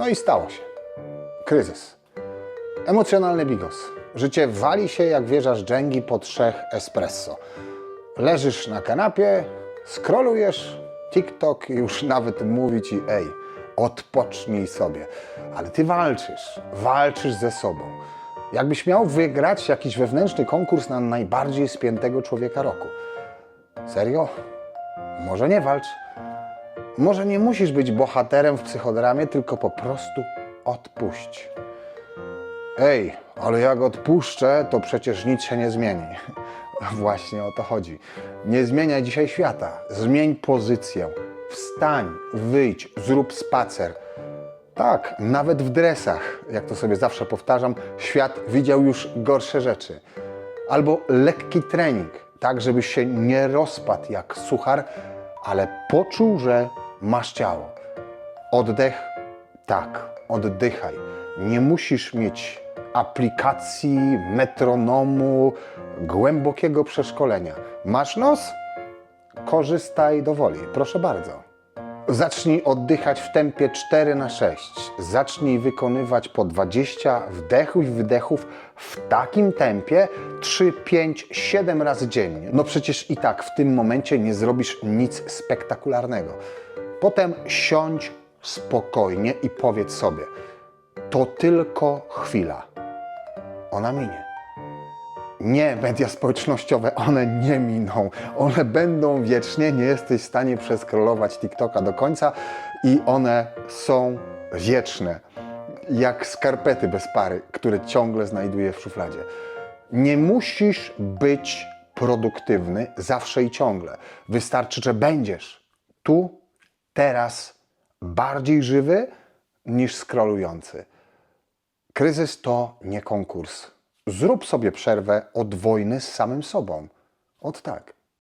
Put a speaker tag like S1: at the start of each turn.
S1: No i stało się. Kryzys. Emocjonalny bigos. Życie wali się jak wieża z dżęgi po trzech espresso. Leżysz na kanapie, scrollujesz TikTok już nawet mówi ci ej, odpocznij sobie. Ale ty walczysz, walczysz ze sobą. Jakbyś miał wygrać jakiś wewnętrzny konkurs na najbardziej spiętego człowieka roku. Serio? Może nie walcz. Może nie musisz być bohaterem w psychodramie, tylko po prostu odpuść. Ej, ale jak odpuszczę, to przecież nic się nie zmieni. Właśnie o to chodzi. Nie zmieniaj dzisiaj świata. Zmień pozycję. Wstań, wyjdź, zrób spacer. Tak, nawet w dresach, jak to sobie zawsze powtarzam, świat widział już gorsze rzeczy. Albo lekki trening, tak żebyś się nie rozpadł jak suchar, ale poczuł, że masz ciało. Oddech, tak, oddychaj. Nie musisz mieć aplikacji, metronomu, głębokiego przeszkolenia. Masz nos? Korzystaj do woli, proszę bardzo. Zacznij oddychać w tempie 4 na 6. Zacznij wykonywać po 20 wdechów i wydechów w takim tempie 3, 5, 7 razy dziennie. No przecież i tak w tym momencie nie zrobisz nic spektakularnego. Potem siądź spokojnie i powiedz sobie: To tylko chwila. Ona minie. Nie, media społecznościowe, one nie miną. One będą wiecznie, nie jesteś w stanie przeskrolować TikToka do końca i one są wieczne. Jak skarpety bez pary, które ciągle znajduję w szufladzie. Nie musisz być produktywny zawsze i ciągle. Wystarczy, że będziesz tu, teraz, bardziej żywy niż skrolujący. Kryzys to nie konkurs. Zrób sobie przerwę od wojny z samym sobą. Od tak.